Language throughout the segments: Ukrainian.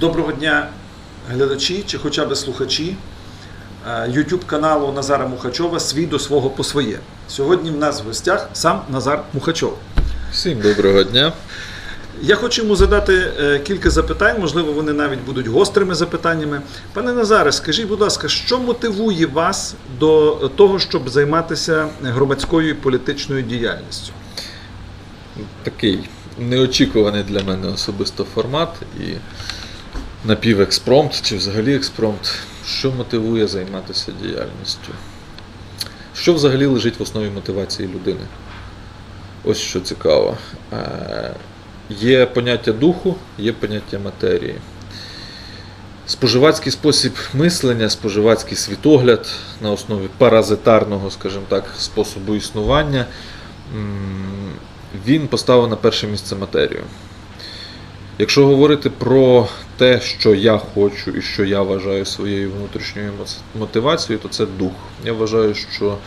Доброго дня, глядачі чи хоча б слухачі е, YouTube каналу Назара Мухачова Свій до свого по своє. Сьогодні в нас в гостях сам Назар Мухачов. Всім доброго дня. Я хочу йому задати е, кілька запитань, можливо, вони навіть будуть гострими запитаннями. Пане Назаре, скажіть, будь ласка, що мотивує вас до того, щоб займатися громадською і політичною діяльністю? Такий неочікуваний для мене особисто формат і напівекспромт чи взагалі експромт. Що мотивує займатися діяльністю? Що взагалі лежить в основі мотивації людини? Ось що цікаво. Е, Є поняття духу, є поняття матерії. Споживацький спосіб мислення, споживацький світогляд на основі паразитарного, скажімо так, способу існування, він поставив на перше місце матерію. Якщо говорити про те, що я хочу і що я вважаю своєю внутрішньою мотивацією, то це дух. Я вважаю, що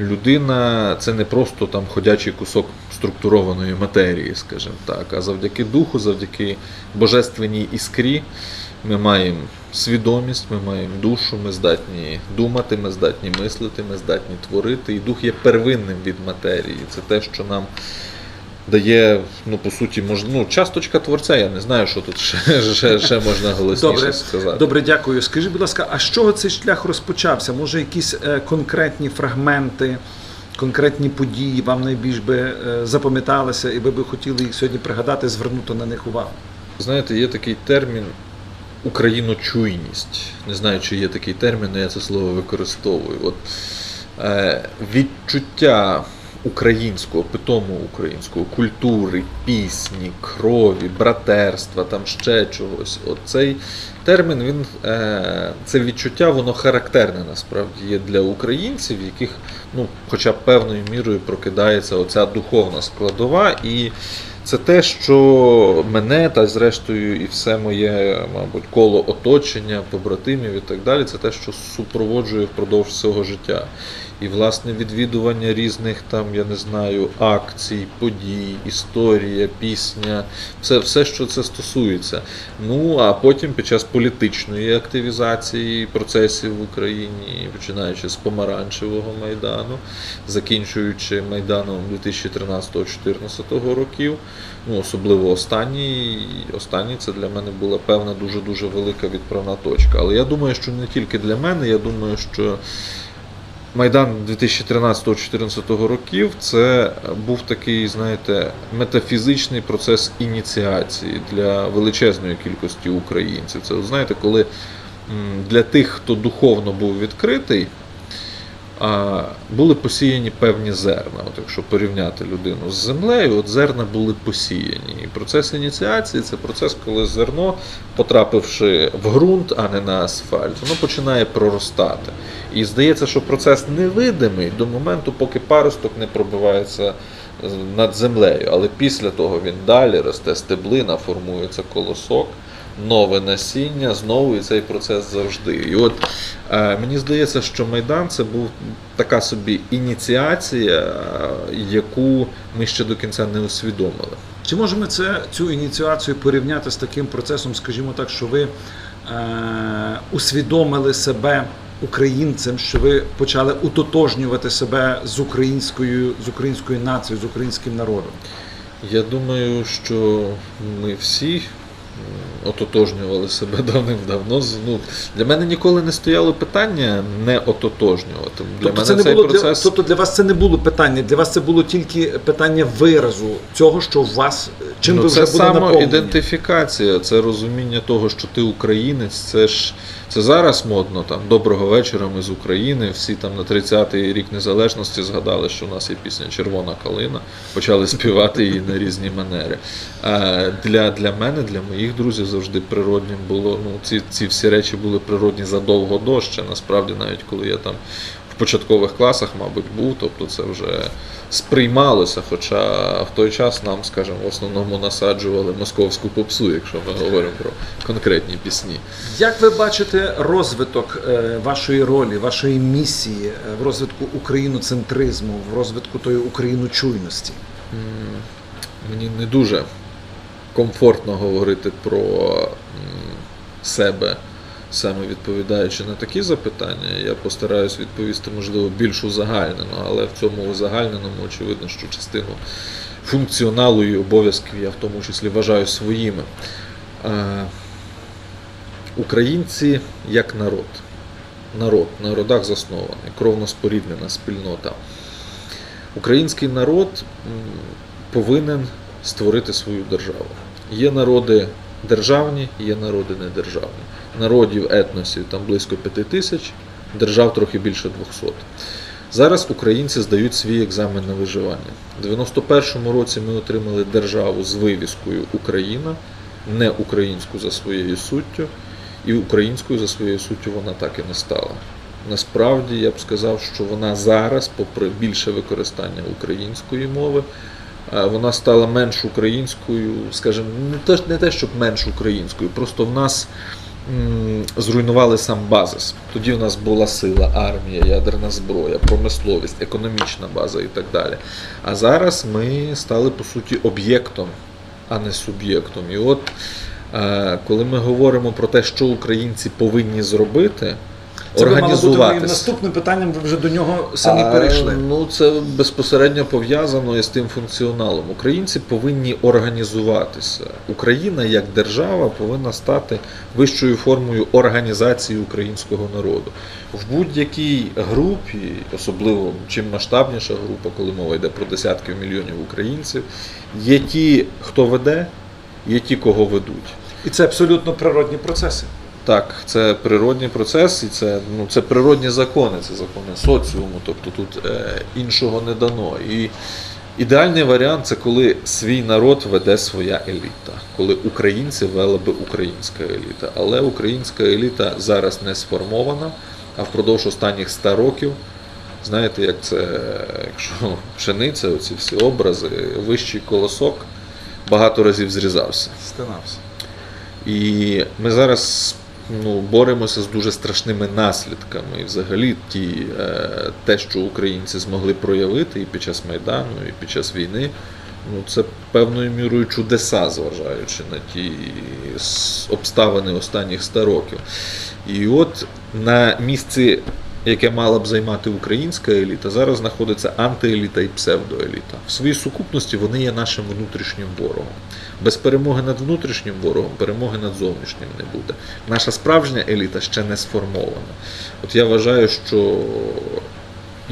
людина це не просто там ходячий кусок структурованої матерії, скажімо так, а завдяки духу, завдяки божественній іскрі ми маємо свідомість, ми маємо душу, ми здатні думати, ми здатні мислити, ми здатні творити. І дух є первинним від матерії. Це те, що нам дає, ну, по суті, мож... ну, часточка творця. Я не знаю, що тут ще, ще, ще можна голосніше Добре, сказати. добре, дякую. Скажіть, будь ласка, а з чого цей шлях розпочався? Може, якісь е, конкретні фрагменти, конкретні події вам найбільш би е, запам'яталися, і ви би хотіли їх сьогодні пригадати, звернути на них увагу? Знаєте, є такий термін україночуйність. Не знаю, чи є такий термін, але я це слово використовую. От, е, відчуття українського, питому українського, культури, пісні, крові, братерства, там ще чогось. От цей термін, він, е, це відчуття, воно характерне насправді є для українців, яких ну, хоча б певною мірою прокидається оця духовна складова. І це те, що мене та зрештою і все моє, мабуть, коло оточення, побратимів і так далі, це те, що супроводжує впродовж всього життя. І власне відвідування різних там, я не знаю, акцій, подій, історія, пісня, все, все, що це стосується. Ну а потім під час політичної активізації процесів в Україні, починаючи з помаранчевого майдану, закінчуючи майданом 2013-2014 років. Ну, особливо останній, останній це для мене була певна дуже дуже велика відправна точка. Але я думаю, що не тільки для мене, я думаю, що Майдан 2013-2014 років це був такий, знаєте, метафізичний процес ініціації для величезної кількості українців. Це, знаєте, коли для тих, хто духовно був відкритий, були посіяні певні зерна. От якщо порівняти людину з землею, от зерна були посіяні. І процес ініціації це процес, коли зерно, потрапивши в ґрунт, а не на асфальт, воно починає проростати. І здається, що процес невидимий до моменту, поки паросток не пробивається над землею. Але після того він далі росте стеблина, формується колосок. Нове насіння, знову і цей процес завжди. І от е, мені здається, що Майдан це був така собі ініціація, е, яку ми ще до кінця не усвідомили. Чи можемо це, цю ініціацію порівняти з таким процесом, скажімо так, що ви е, усвідомили себе українцем, що ви почали утотожнювати себе з українською, з українською нацією, з українським народом? Я думаю, що ми всі ототожнювали себе давним-давно. Ну, для мене ніколи не стояло питання не ототожнювати. Для Тобто, мене це не цей було процес. для, тобто для вас це не було питання, для вас це було тільки питання виразу цього, що в вас чим ну, ви це вже були наповнені. самоідентифікація, це розуміння того, що ти українець, це ж це зараз модно. Там доброго вечора, ми з України. Всі там на 30-й рік незалежності згадали, що у нас є пісня Червона калина, почали співати її на різні манери. А для, для мене, для моїх друзів завжди природнім було. Ну, ці, ці всі речі були природні задовго до ще. Насправді, навіть коли я там в початкових класах, мабуть, був, тобто це вже сприймалося, хоча в той час нам, скажімо, в основному насаджували московську попсу, якщо ми говоримо про конкретні пісні. Як ви бачите розвиток е, вашої ролі, вашої місії е, в розвитку україноцентризму, в розвитку тої україночуйності? Мені не дуже комфортно говорити про себе, саме відповідаючи на такі запитання, я постараюсь відповісти, можливо, більш узагальнено, але в цьому узагальненому очевидно, що частину функціоналу і обов'язків я в тому числі вважаю своїми. Українці як народ. Народ, на родах заснований, кровно споріднена спільнота. Український народ повинен створити свою державу. Є народи державні, є народи недержавні. Народів, етносів там близько п'яти тисяч, держав трохи більше 200. Зараз українці здають свій екзамен на виживання. У 91-му році ми отримали державу з вивіскою Україна, не українську за своєю суттю, і українською за своєю суттю вона так і не стала. Насправді я б сказав, що вона зараз, попри більше використання української мови, вона стала менш українською, скажімо, не те, не те, щоб менш українською, просто в нас зруйнували сам базис. Тоді в нас була сила, армія, ядерна зброя, промисловість, економічна база і так далі. А зараз ми стали по суті об'єктом, а не суб'єктом. І от е, коли ми говоримо про те, що українці повинні зробити, Це би мало бути наступним питанням, ви вже до нього самі А, перейшли. Ну, це безпосередньо пов'язано із тим функціоналом. Українці повинні організуватися. Україна як держава повинна стати вищою формою організації українського народу. В будь-якій групі, особливо чим масштабніша група, коли мова йде про десятків мільйонів українців, є ті, хто веде, є ті, кого ведуть. І це абсолютно природні процеси. Так, це природний процес, і це, ну, це природні закони, це закони соціуму, тобто тут е, іншого не дано. І ідеальний варіант це коли свій народ веде своя еліта, коли українці вела би українська еліта. Але українська еліта зараз не сформована, а впродовж останніх 100 років, знаєте, як це, якщо пшениця, оці всі образи, вищий колосок багато разів зрізався. Стинався. І ми зараз ну, боремося з дуже страшними наслідками. І взагалі ті, е, те, що українці змогли проявити і під час Майдану, і під час війни, ну, це певною мірою чудеса, зважаючи на ті обставини останніх 100 років. І от на місці, яке мала б займати українська еліта, зараз знаходиться антиеліта і псевдоеліта. В своїй сукупності вони є нашим внутрішнім ворогом. Без перемоги над внутрішнім ворогом перемоги над зовнішнім не буде. Наша справжня еліта ще не сформована. От я вважаю, що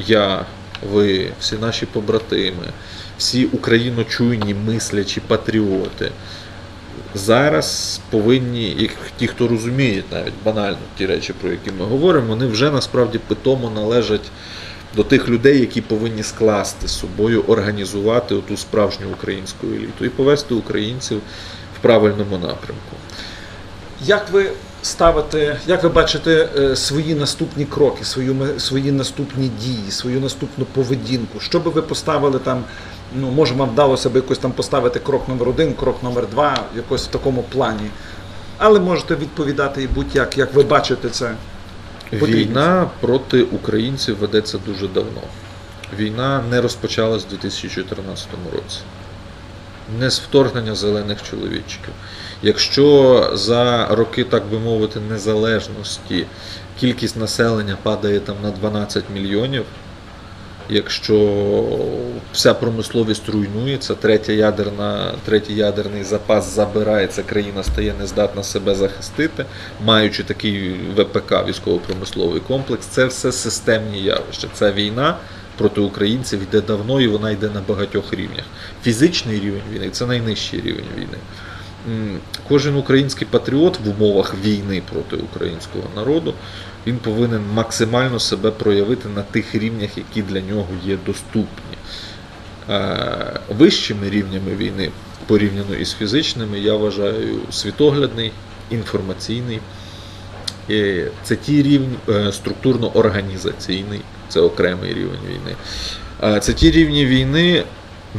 я, ви, всі наші побратими, всі україночуйні мислячі патріоти зараз повинні, як ті, хто розуміють навіть банально ті речі, про які ми говоримо, вони вже насправді питомо належать до тих людей, які повинні скласти з собою, організувати ту справжню українську еліту і повести українців в правильному напрямку. Як ви ставите, як ви бачите е, свої наступні кроки, свою, ме- свої наступні дії, свою наступну поведінку? Що би ви поставили там? Ну, може, вам вдалося би якось там поставити крок номер один, крок номер два, якось в такому плані. Але можете відповідати і будь-як, як ви бачите це. Війна проти українців ведеться дуже давно. Війна не розпочалась у 2014 році. Не з вторгнення зелених чоловічків. Якщо за роки, так би мовити, незалежності кількість населення падає там на 12 мільйонів, якщо вся промисловість руйнується, третя ядерна, третій ядерний запас забирається, країна стає нездатна себе захистити, маючи такий ВПК, військово-промисловий комплекс, це все системні явища. Це війна проти українців йде давно і вона йде на багатьох рівнях. Фізичний рівень війни це найнижчий рівень війни. Кожен український патріот в умовах війни проти українського народу він повинен максимально себе проявити на тих рівнях, які для нього є доступні. Е, Вищими рівнями війни, порівняно із фізичними, я вважаю світоглядний, інформаційний. Е, Це ті рівні е, структурно-організаційний, це окремий рівень війни. Це ті рівні війни,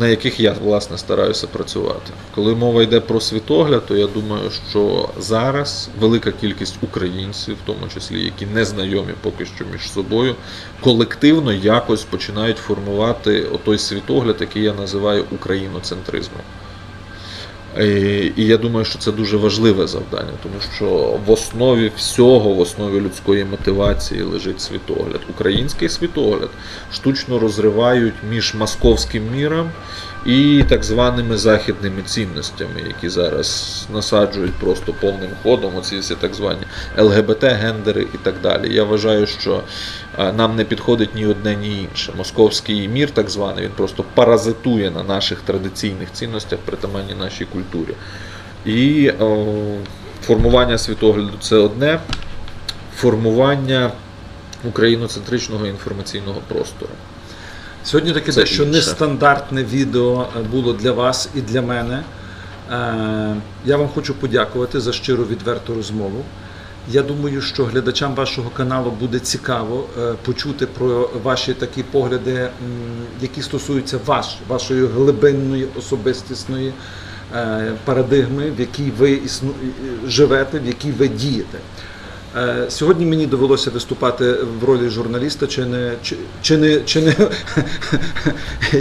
на яких я власне стараюся працювати. Коли мова йде про світогляд, то я думаю, що зараз велика кількість українців, в тому числі які не знайомі поки що між собою, колективно якось починають формувати отой світогляд, який я називаю україноцентризмом. І, і я думаю, що це дуже важливе завдання, тому що в основі всього, в основі людської мотивації лежить світогляд. Український світогляд штучно розривають між московським міром і так званими західними цінностями, які зараз насаджують просто повним ходом, оці всі так звані ЛГБТ, гендери і так далі. Я вважаю, що нам не підходить ні одне, ні інше. Московський мір, так званий, він просто паразитує на наших традиційних цінностях, притаманні нашій культурі. І о, формування світогляду це одне, формування україноцентричного інформаційного простору. Сьогодні таке Це дещо інше. нестандартне відео е, було для вас і для мене. Е, Я вам хочу подякувати за щиру відверту розмову. Я думаю, що глядачам вашого каналу буде цікаво е, почути про ваші такі погляди, які стосуються ваш, вашої глибинної особистісної парадигми, в якій ви живете, в якій ви дієте. Е, Сьогодні мені довелося виступати в ролі журналіста, чи не, чи, чи не, чи не,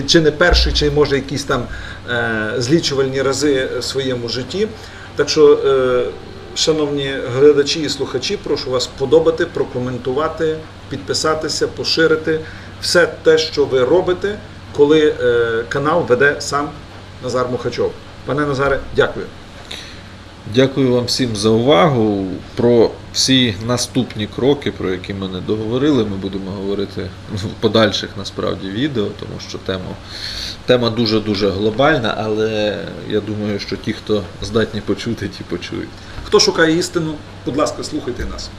чи не перший, чи може якісь там е, злічувальні рази в своєму житті. Так що, е, шановні глядачі і слухачі, прошу вас подобати, прокоментувати, підписатися, поширити все те, що ви робите, коли канал веде сам Назар Мухачов. Пане Назаре, дякую. Дякую вам всім за увагу. Про всі наступні кроки, про які ми не договорили, ми будемо говорити в подальших насправді відео, тому що тема, тема дуже-дуже глобальна, але я думаю, що ті, хто здатні почути, ті почують. Хто шукає істину, будь ласка, слухайте нас.